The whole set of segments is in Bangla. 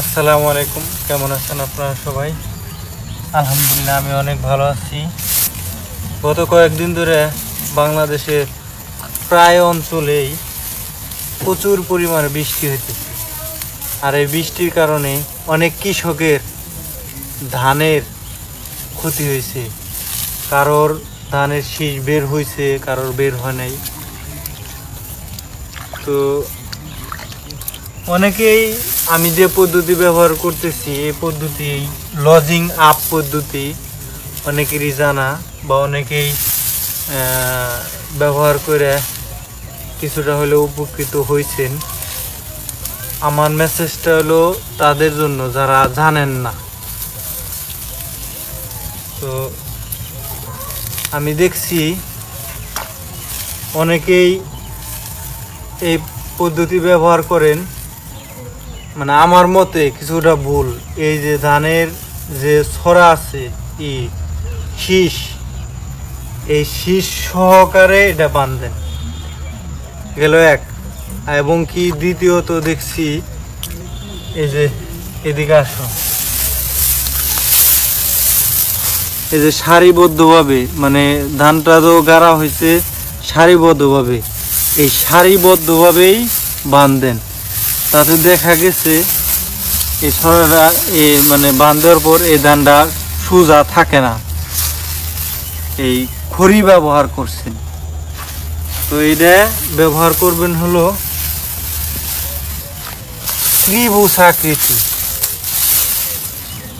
আসসালামু আলাইকুম। কেমন আছেন আপনারা সবাই? আলহামদুলিল্লাহ, আমি অনেক ভালো আছি। গত কয়েকদিন ধরে বাংলাদেশের প্রায় অঞ্চলেই প্রচুর পরিমাণে বৃষ্টি হইতেছে। আর এই বৃষ্টির কারণে অনেক কৃষকের ধানের ক্ষতি হয়েছে কারোর ধানের শীষ বের হয়েছে কারোর বের হয় নাই। তো অনেকেই আমি যে পদ্ধতি ব্যবহার করতেছি, এই পদ্ধতি লজিং আপ পদ্ধতি, অনেকেরই জানা বা অনেকেই ব্যবহার করে কিছুটা হলেও উপকৃত হয়েছেন আমার মেসেজটা হলো তাদের জন্য, যারা জানেন না। তো, আমি দেখছি অনেকেই এই পদ্ধতি ব্যবহার করেন। মানে আমার মতে কিছুটা ভুল। এই যে ধানের যে ছড়া আছে, ই, শীষ, এই শীষ সহকারে এটা বাঁধেন গেল এক। এবং কি দ্বিতীয়ত দেখছি, এই যে এদিকে আসো। এই যে সারিবদ্ধভাবে মানে ধানটা তো গাড়া হয়েছে, সারিবদ্ধভাবে। এই সারিবদ্ধভাবেই বাঁধেন তাতে দেখা গেছে এই সরাটা এ মানে বাঁধার পর এই ধানটা সোজা থাকে না। এই খড়ি ব্যবহার করছেন। তো এটা ব্যবহার করবেন হলো ত্রিভুজ আকৃতি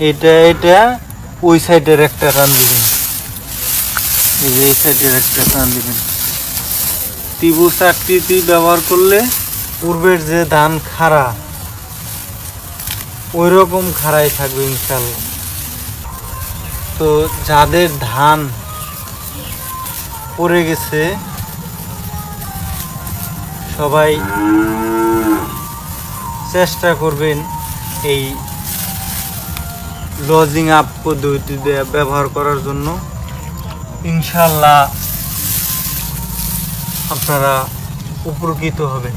এটা এটা ওই সাইডের একটা টান দিবেন। এই যে এই সাইডের একটা টান দিবেন। ত্রিভুজ আকৃতি ব্যবহার করলে পূর্বের যে ধান খাড়া ওই রকম খাড়াই থাকবে ইনশাল্লাহ তো যাদের ধান পড়ে গেছে, সবাই চেষ্টা করবেন এই লজিং আপ পদ্ধতি ব্যবহার করার জন্য। ইনশাল্লাহ আপনারা উপকৃত হবেন।